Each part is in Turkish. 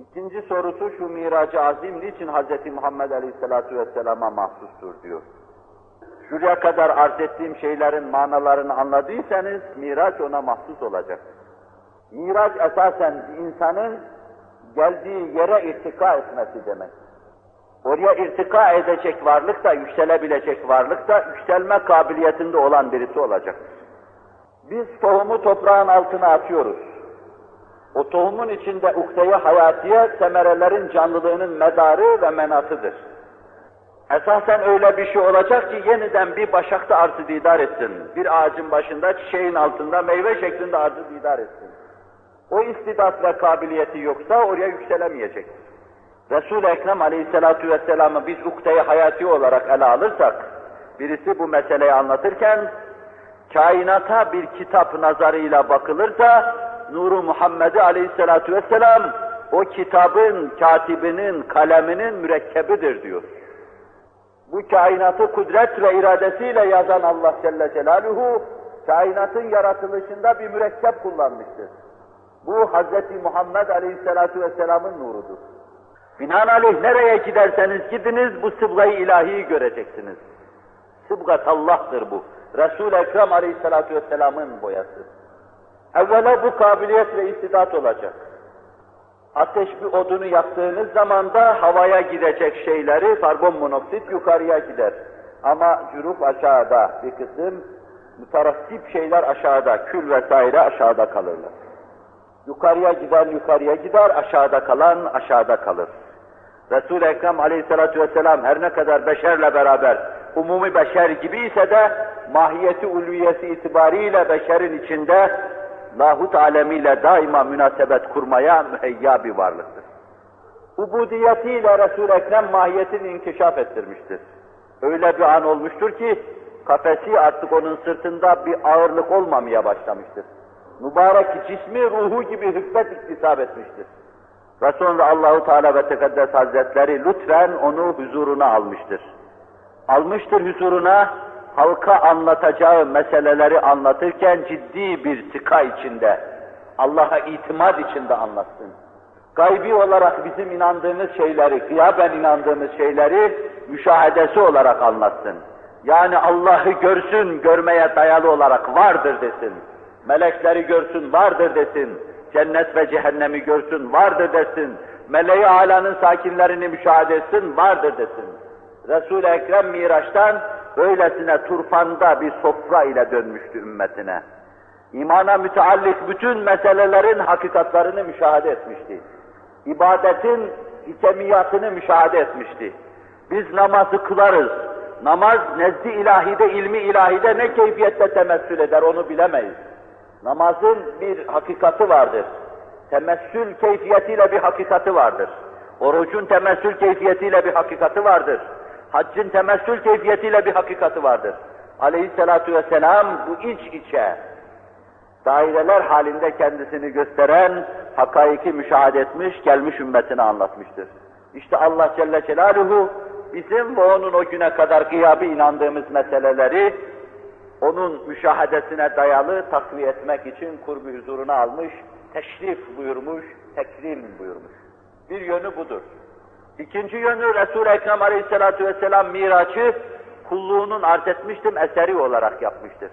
İkinci sorusu şu miracı azim niçin Hz. Muhammed Aleyhisselatü Vesselam'a mahsustur diyor. Şuraya kadar arz ettiğim şeylerin manalarını anladıysanız miraç ona mahsus olacak. Miraç esasen insanın geldiği yere irtika etmesi demek. Oraya irtika edecek varlık da, yükselebilecek varlık da, yükselme kabiliyetinde olan birisi olacaktır. Biz tohumu toprağın altına atıyoruz. O tohumun içinde ukde hayatiye, semerelerin canlılığının medarı ve menatıdır. Esasen öyle bir şey olacak ki yeniden bir başakta arzı didar etsin. Bir ağacın başında, çiçeğin altında, meyve şeklinde arzı didar etsin. O istidat ve kabiliyeti yoksa oraya yükselemeyecek. Resul-i Ekrem Aleyhisselatü Vesselam'ı biz ukde hayati olarak ele alırsak, birisi bu meseleyi anlatırken, kainata bir kitap nazarıyla bakılırsa, Nuru Muhammed'i Aleyhisselatü Vesselam, o kitabın, katibinin, kaleminin mürekkebidir diyor. Bu kainatı kudret ve iradesiyle yazan Allah Celle Celaluhu, kainatın yaratılışında bir mürekkep kullanmıştır. Bu Hz. Muhammed Aleyhisselatü Vesselam'ın nurudur. Binaenaleyh nereye giderseniz gidiniz bu sıbgayı ilahiyi göreceksiniz. Sıbgat Allah'tır bu. Resul-i Ekrem Aleyhisselatü Vesselam'ın boyası. Evvela bu kabiliyet ve istidat olacak. Ateş bir odunu yaktığınız zaman da havaya gidecek şeyleri karbon monoksit yukarıya gider. Ama cüruf aşağıda bir kısım, müterassip şeyler aşağıda, kül vesaire aşağıda kalırlar. Yukarıya giden yukarıya gider, aşağıda kalan aşağıda kalır. Resul-i Ekrem aleyhissalatü vesselam her ne kadar beşerle beraber umumi beşer gibi ise de mahiyeti ulviyesi itibariyle beşerin içinde lahut alemiyle daima münasebet kurmaya müheyya bir varlıktır. Ubudiyetiyle Resul-i Ekrem mahiyetini inkişaf ettirmiştir. Öyle bir an olmuştur ki kafesi artık onun sırtında bir ağırlık olmamaya başlamıştır. Mübarek cismi ruhu gibi hükmet iktisap etmiştir. Ve sonra Allahu Teala ve Tekaddes Hazretleri lütfen onu huzuruna almıştır. Almıştır huzuruna, halka anlatacağı meseleleri anlatırken ciddi bir sika içinde, Allah'a itimat içinde anlatsın. Gaybi olarak bizim inandığımız şeyleri, gıyaben inandığımız şeyleri müşahedesi olarak anlatsın. Yani Allah'ı görsün, görmeye dayalı olarak vardır desin. Melekleri görsün, vardır desin. Cennet ve cehennemi görsün, vardır desin. Meleği alanın sakinlerini müşahede etsin, vardır desin. Resul-i Ekrem Miraç'tan böylesine turfanda bir sofra ile dönmüştü ümmetine. İmana müteallik bütün meselelerin hakikatlarını müşahede etmişti. İbadetin hikemiyatını müşahede etmişti. Biz namazı kılarız. Namaz nezdi ilahide, ilmi ilahide ne keyfiyette temessül eder onu bilemeyiz. Namazın bir hakikati vardır. Temessül keyfiyetiyle bir hakikati vardır. Orucun temessül keyfiyetiyle bir hakikati vardır. Haccın temessül keyfiyetiyle bir hakikati vardır. Aleyhissalatu vesselam bu iç içe daireler halinde kendisini gösteren hakaiki müşahede etmiş, gelmiş ümmetine anlatmıştır. İşte Allah Celle Celaluhu bizim ve onun o güne kadar gıyabı inandığımız meseleleri onun müşahedesine dayalı takviye etmek için kurbu huzuruna almış, teşrif buyurmuş, tekrim buyurmuş. Bir yönü budur. İkinci yönü Resul-i Ekrem Aleyhisselatü Vesselam miracı kulluğunun arz etmiştim eseri olarak yapmıştır.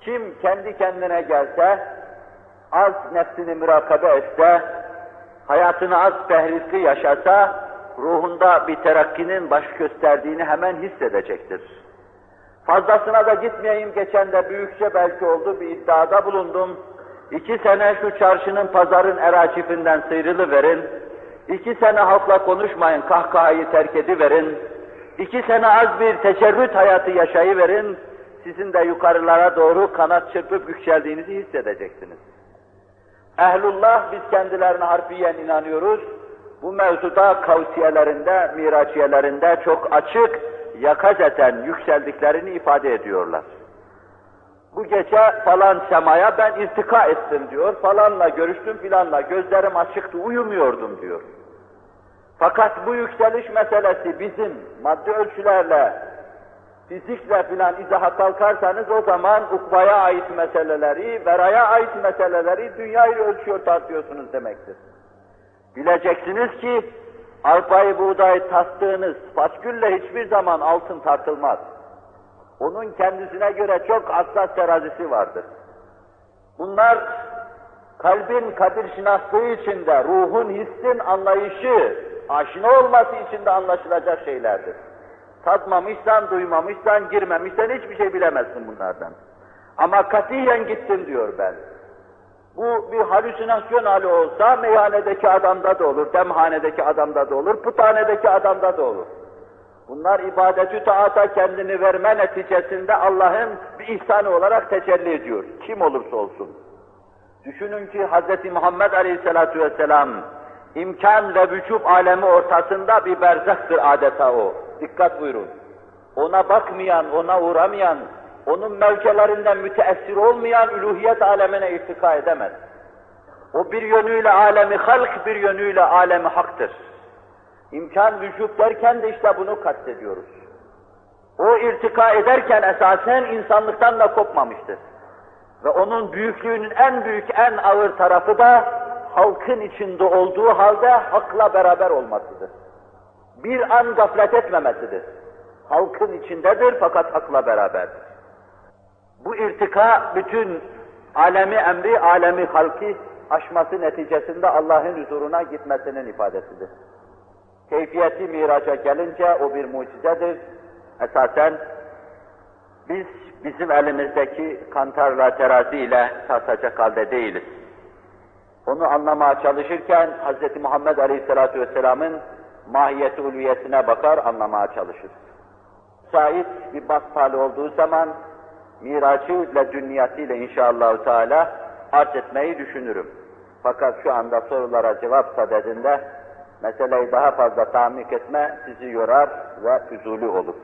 Kim kendi kendine gelse, az nefsini mürakabe etse, hayatını az fehristi yaşasa, ruhunda bir terakkinin baş gösterdiğini hemen hissedecektir. Fazlasına da gitmeyeyim, geçen de büyükçe belki oldu bir iddiada bulundum. İki sene şu çarşının, pazarın eracifinden sıyrılıverin, iki sene halkla konuşmayın, kahkahayı terk ediverin, iki sene az bir tecerrüt hayatı yaşayıverin, sizin de yukarılara doğru kanat çırpıp yükseldiğinizi hissedeceksiniz. Ehlullah biz kendilerine harfiyen inanıyoruz. Bu mevzuda kavsiyelerinde, miraciyelerinde çok açık, yakazeten yükseldiklerini ifade ediyorlar. Bu gece falan semaya ben irtika ettim diyor, falanla görüştüm filanla, gözlerim açıktı, uyumuyordum diyor. Fakat bu yükseliş meselesi bizim maddi ölçülerle, fizikle filan izaha kalkarsanız o zaman ukvaya ait meseleleri, veraya ait meseleleri dünyayla ölçüyor tartıyorsunuz demektir. Bileceksiniz ki arpayı buğdayı tattığınız faskülle hiçbir zaman altın tartılmaz. Onun kendisine göre çok hassas terazisi vardır. Bunlar kalbin kadir şinaslığı içinde, ruhun, hissin anlayışı, aşina olması içinde anlaşılacak şeylerdir. Tatmamışsan, duymamışsan, girmemişsen hiçbir şey bilemezsin bunlardan. Ama katiyen gittim diyor ben. Bu bir halüsinasyon hali olsa meyhanedeki adamda da olur, demhanedeki adamda da olur, puthanedeki adamda da olur. Bunlar ibadetü taata kendini verme neticesinde Allah'ın bir ihsanı olarak tecelli ediyor. Kim olursa olsun. Düşünün ki Hz. Muhammed Aleyhisselatü Vesselam imkan ve vücub alemi ortasında bir berzahtır adeta o. Dikkat buyurun. Ona bakmayan, ona uğramayan, onun mevkelerinden müteessir olmayan üluhiyet alemine irtika edemez. O bir yönüyle alemi halk, bir yönüyle alemi haktır. İmkan vücut derken de işte bunu kastediyoruz. O irtika ederken esasen insanlıktan da kopmamıştır. Ve onun büyüklüğünün en büyük, en ağır tarafı da halkın içinde olduğu halde hakla beraber olmasıdır. Bir an gaflet etmemesidir. Halkın içindedir fakat hakla beraberdir. Bu irtika bütün alemi emri, alemi halki aşması neticesinde Allah'ın huzuruna gitmesinin ifadesidir. Keyfiyeti miraca gelince o bir mucizedir. Esasen biz bizim elimizdeki kantarla terazi ile tartacak halde değiliz. Onu anlamaya çalışırken Hz. Muhammed Aleyhisselatü Vesselam'ın mahiyeti ulviyetine bakar, anlamaya çalışır. Şayet bir bas olduğu zaman miracı ile dünyasıyla inşallah Teala arz etmeyi düşünürüm. Fakat şu anda sorulara cevap sadedinde meseleyi daha fazla tahmik etme sizi yorar ve füzuli olur.